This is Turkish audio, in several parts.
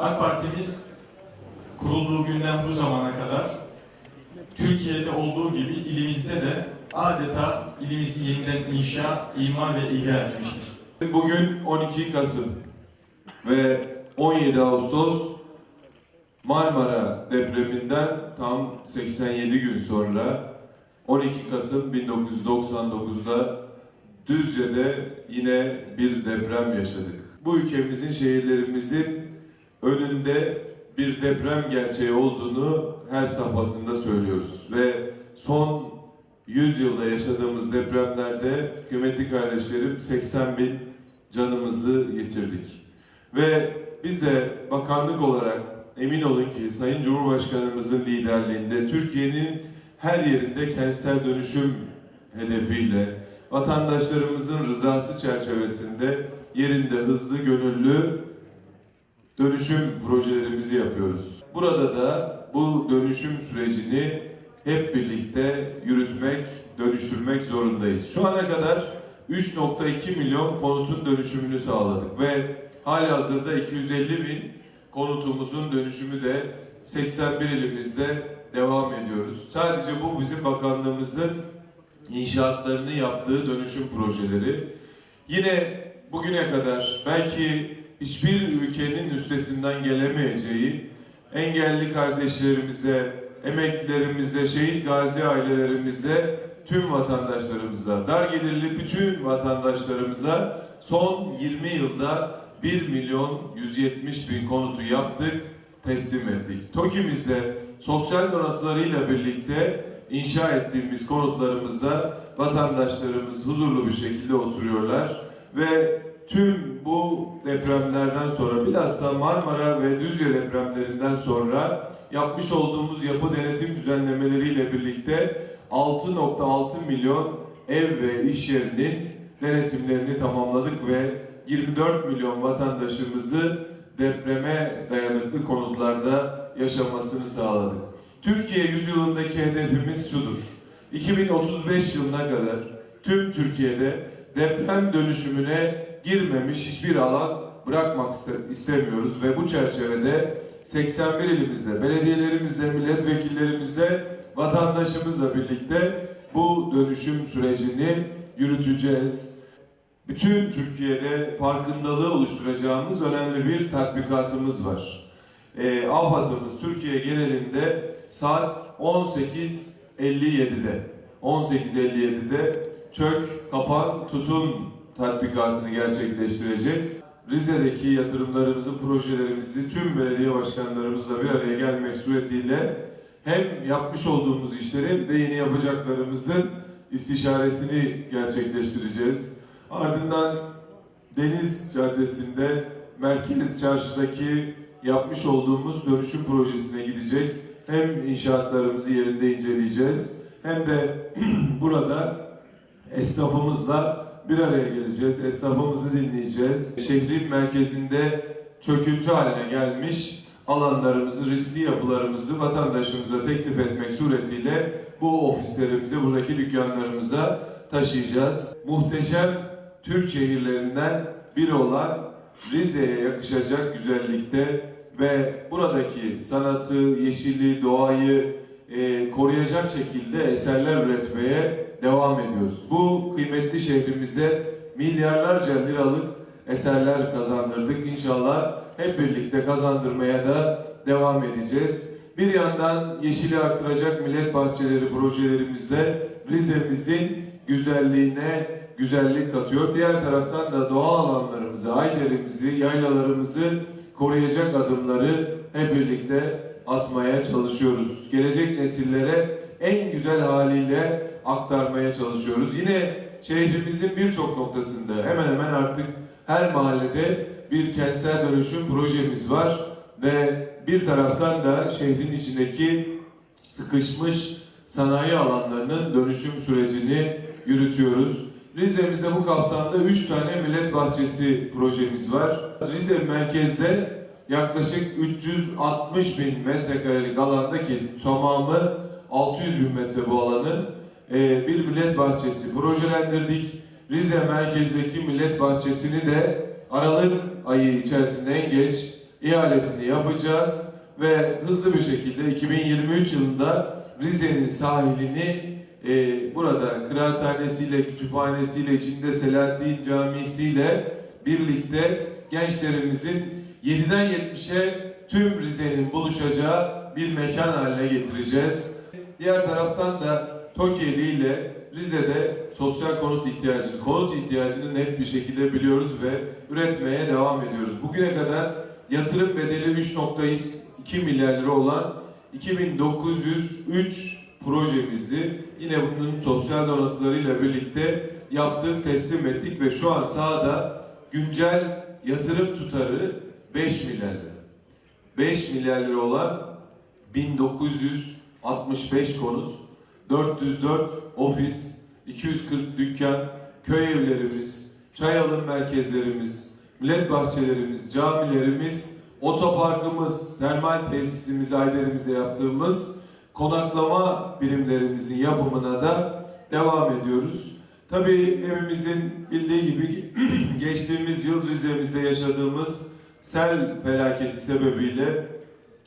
AK Partimiz kurulduğu günden bu zamana kadar Türkiye'de olduğu gibi ilimizde de adeta ilimizi yeniden inşa, imar ve ihya etmiştir. Bugün 12 Kasım ve 17 Ağustos Marmara depreminden tam 87 gün sonra 12 Kasım 1999'da Düzce'de yine bir deprem yaşadık. Bu ülkemizin şehirlerimizin önünde bir deprem gerçeği olduğunu her safhasında söylüyoruz ve son 100 yılda yaşadığımız depremlerde kıymetli kardeşlerim 80 bin canımızı yitirdik. Ve biz de bakanlık olarak emin olun ki Sayın Cumhurbaşkanımızın liderliğinde Türkiye'nin her yerinde kentsel dönüşüm hedefiyle vatandaşlarımızın rızası çerçevesinde yerinde hızlı, gönüllü dönüşüm projelerimizi yapıyoruz. Burada da bu dönüşüm sürecini hep birlikte yürütmek, dönüştürmek zorundayız. Şu ana kadar 3.2 milyon konutun dönüşümünü sağladık ve hali hazırda 250 bin konutumuzun dönüşümü de 81 ilimizde devam ediyoruz. Sadece bu bizim bakanlığımızın inşaatlarını yaptığı dönüşüm projeleri. Yine bugüne kadar belki hiçbir ülkenin üstesinden gelemeyeceği engelli kardeşlerimize, emeklilerimize, şehit gazi ailelerimize, tüm vatandaşlarımıza, dar gelirli bütün vatandaşlarımıza son 20 yılda 1 milyon 170 bin konutu yaptık, teslim ettik. TOKİ'mizde sosyal donatılarıyla birlikte inşa ettiğimiz konutlarımızda vatandaşlarımız huzurlu bir şekilde oturuyorlar ve tüm bu depremlerden sonra bilhassa Marmara ve Düzce depremlerinden sonra yapmış olduğumuz yapı denetim düzenlemeleriyle birlikte 6.6 milyon ev ve iş yerinin denetimlerini tamamladık ve 24 milyon vatandaşımızı depreme dayanıklı konutlarda yaşamasını sağladık. Türkiye yüzyılındaki hedefimiz şudur. 2035 yılına kadar tüm Türkiye'de deprem dönüşümüne girmemiş hiçbir alan bırakmak iste- istemiyoruz ve bu çerçevede 81 ilimizde, belediyelerimizle, milletvekillerimizle, vatandaşımızla birlikte bu dönüşüm sürecini yürüteceğiz. Bütün Türkiye'de farkındalığı oluşturacağımız önemli bir tatbikatımız var. E, AFAD'ımız Türkiye genelinde saat 18.57'de 18.57'de çök, kapan, tutun tatbikatını gerçekleştirecek. Rize'deki yatırımlarımızı, projelerimizi tüm belediye başkanlarımızla bir araya gelmek suretiyle hem yapmış olduğumuz işleri de yeni yapacaklarımızın istişaresini gerçekleştireceğiz. Ardından Deniz Caddesi'nde Merkez Çarşı'daki yapmış olduğumuz dönüşüm projesine gidecek. Hem inşaatlarımızı yerinde inceleyeceğiz hem de burada esnafımızla bir araya geleceğiz. Esnafımızı dinleyeceğiz. Şehrin merkezinde çöküntü haline gelmiş alanlarımızı, riskli yapılarımızı vatandaşımıza teklif etmek suretiyle bu ofislerimize, buradaki dükkanlarımıza taşıyacağız. Muhteşem Türk şehirlerinden biri olan Rize'ye yakışacak güzellikte ve buradaki sanatı, yeşili, doğayı e, koruyacak şekilde eserler üretmeye devam ediyoruz. Bu kıymetli şehrimize milyarlarca liralık eserler kazandırdık. İnşallah hep birlikte kazandırmaya da devam edeceğiz. Bir yandan yeşili arttıracak millet bahçeleri projelerimizle Rize'mizin güzelliğine güzellik katıyor. Diğer taraftan da doğal alanlarımızı, ayderimizi, yaylalarımızı koruyacak adımları hep birlikte atmaya çalışıyoruz. Gelecek nesillere en güzel haliyle aktarmaya çalışıyoruz. Yine şehrimizin birçok noktasında hemen hemen artık her mahallede bir kentsel dönüşüm projemiz var ve bir taraftan da şehrin içindeki sıkışmış sanayi alanlarının dönüşüm sürecini yürütüyoruz. Rize'mizde bu kapsamda 3 tane millet bahçesi projemiz var. Rize merkezde yaklaşık 360 bin metrekarelik alandaki tamamı 600 bin metre bu alanın e, bir millet bahçesi projelendirdik. Rize merkezdeki millet bahçesini de Aralık ayı içerisinde en geç ihalesini yapacağız ve hızlı bir şekilde 2023 yılında Rize'nin sahilini e, burada kıraathanesiyle, kütüphanesiyle, içinde Selahattin Camisi'yle birlikte gençlerimizin 7'den 70'e tüm Rize'nin buluşacağı bir mekan haline getireceğiz. Diğer taraftan da TOKİ'li ile Rize'de sosyal konut ihtiyacını, konut ihtiyacını net bir şekilde biliyoruz ve üretmeye devam ediyoruz. Bugüne kadar yatırım bedeli 3.2 milyar lira olan 2903 projemizi yine bunun sosyal donatılarıyla birlikte yaptık, teslim ettik ve şu an sahada güncel yatırım tutarı 5 milyar lira. 5 milyar lira olan 1965 konut, 404 ofis, 240 dükkan, köy evlerimiz, çay alım merkezlerimiz, millet bahçelerimiz, camilerimiz, otoparkımız, termal tesisimiz, ailelerimize yaptığımız konaklama birimlerimizin yapımına da devam ediyoruz. Tabii hepimizin bildiği gibi geçtiğimiz yıl Rize'mizde yaşadığımız sel felaketi sebebiyle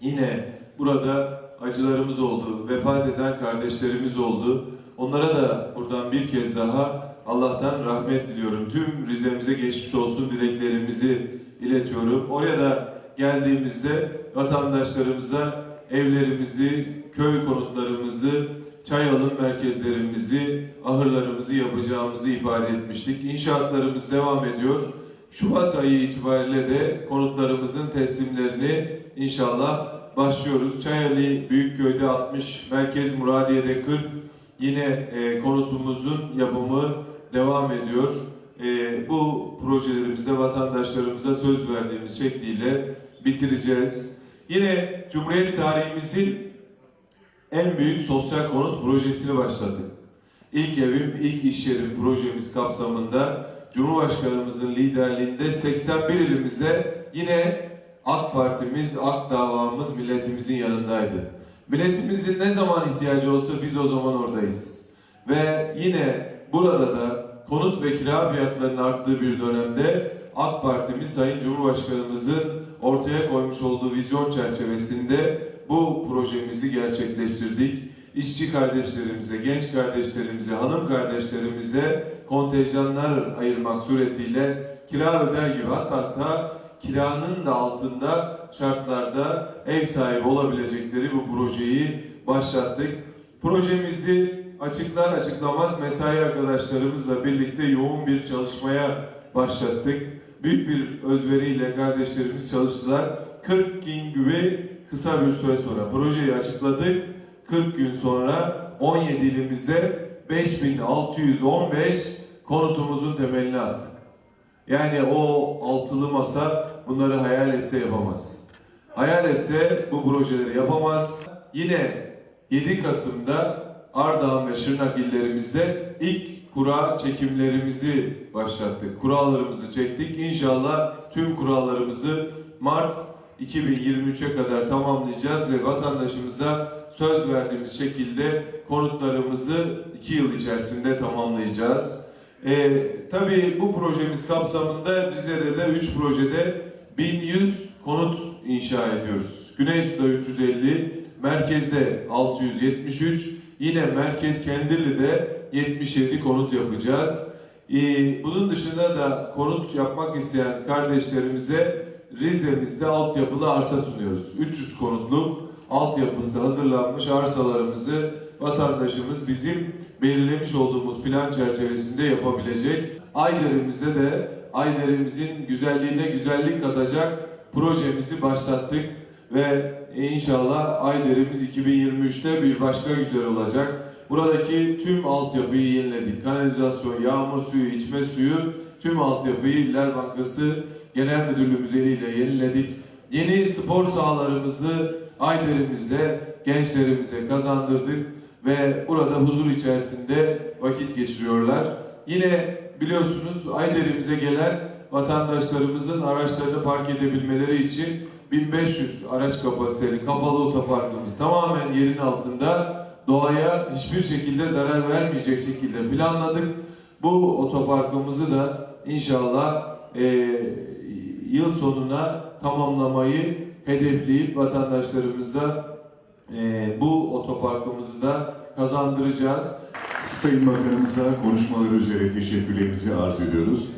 yine burada acılarımız oldu, vefat eden kardeşlerimiz oldu. Onlara da buradan bir kez daha Allah'tan rahmet diliyorum. Tüm Rize'mize geçmiş olsun dileklerimizi iletiyorum. Oraya da geldiğimizde vatandaşlarımıza evlerimizi, köy konutlarımızı, çay alım merkezlerimizi, ahırlarımızı yapacağımızı ifade etmiştik. İnşaatlarımız devam ediyor. Şubat ayı itibariyle de konutlarımızın teslimlerini inşallah başlıyoruz. Çayeli Büyükköy'de 60, Merkez Muradiye'de 40, yine e, konutumuzun yapımı devam ediyor. E, bu projelerimizde vatandaşlarımıza söz verdiğimiz şekliyle bitireceğiz. Yine Cumhuriyet tarihimizin en büyük sosyal konut projesini başlattık. İlk evim, ilk iş yerim projemiz kapsamında Cumhurbaşkanımızın liderliğinde 81 ilimizde yine AK Partimiz, AK davamız milletimizin yanındaydı. Milletimizin ne zaman ihtiyacı olsa biz o zaman oradayız. Ve yine burada da konut ve kira fiyatlarının arttığı bir dönemde AK Partimiz Sayın Cumhurbaşkanımızın ortaya koymuş olduğu vizyon çerçevesinde bu projemizi gerçekleştirdik. İşçi kardeşlerimize, genç kardeşlerimize, hanım kardeşlerimize kontenjanlar ayırmak suretiyle kira öder gibi hatta, hatta kiranın da altında şartlarda ev sahibi olabilecekleri bu projeyi başlattık. Projemizi açıklar açıklamaz mesai arkadaşlarımızla birlikte yoğun bir çalışmaya başlattık. Büyük bir özveriyle kardeşlerimiz çalıştılar. 40 gün gibi kısa bir süre sonra projeyi açıkladık. 40 gün sonra 17 ilimizde 5615 konutumuzun temelini attık. Yani o altılı masa bunları hayal etse yapamaz. Hayal etse bu projeleri yapamaz. Yine 7 Kasım'da Ardahan ve Şırnak illerimizde ilk kura çekimlerimizi başlattık. Kurallarımızı çektik. İnşallah tüm kurallarımızı Mart 2023'e kadar tamamlayacağız ve vatandaşımıza söz verdiğimiz şekilde konutlarımızı 2 yıl içerisinde tamamlayacağız. Ee, tabii bu projemiz kapsamında Rize'de de 3 projede 1100 konut inşa ediyoruz. Güneysu'da 350, merkezde 673, yine merkez Kendirli'de 77 konut yapacağız. Ee, bunun dışında da konut yapmak isteyen kardeşlerimize Rize'mizde altyapılı arsa sunuyoruz. 300 konutluk altyapısı hazırlanmış arsalarımızı vatandaşımız bizim belirlemiş olduğumuz plan çerçevesinde yapabilecek. Ayderimizde de Ayderimizin güzelliğine güzellik katacak projemizi başlattık ve inşallah Ayderimiz 2023'te bir başka güzel olacak. Buradaki tüm altyapıyı yeniledik. Kanalizasyon, yağmur suyu, içme suyu, tüm altyapıyı İller Bankası Genel Müdürlüğümüz eliyle yeniledik. Yeni spor sahalarımızı Ayderimize, gençlerimize kazandırdık ve burada huzur içerisinde vakit geçiriyorlar. Yine biliyorsunuz Ayderimize gelen vatandaşlarımızın araçlarını park edebilmeleri için 1500 araç kapasiteli kapalı otoparkımız tamamen yerin altında doğaya hiçbir şekilde zarar vermeyecek şekilde planladık. Bu otoparkımızı da inşallah eee yıl sonuna tamamlamayı hedefleyip vatandaşlarımıza e, bu otoparkımızı da kazandıracağız. Sayın Bakanımıza konuşmaları üzere teşekkürlerimizi arz ediyoruz.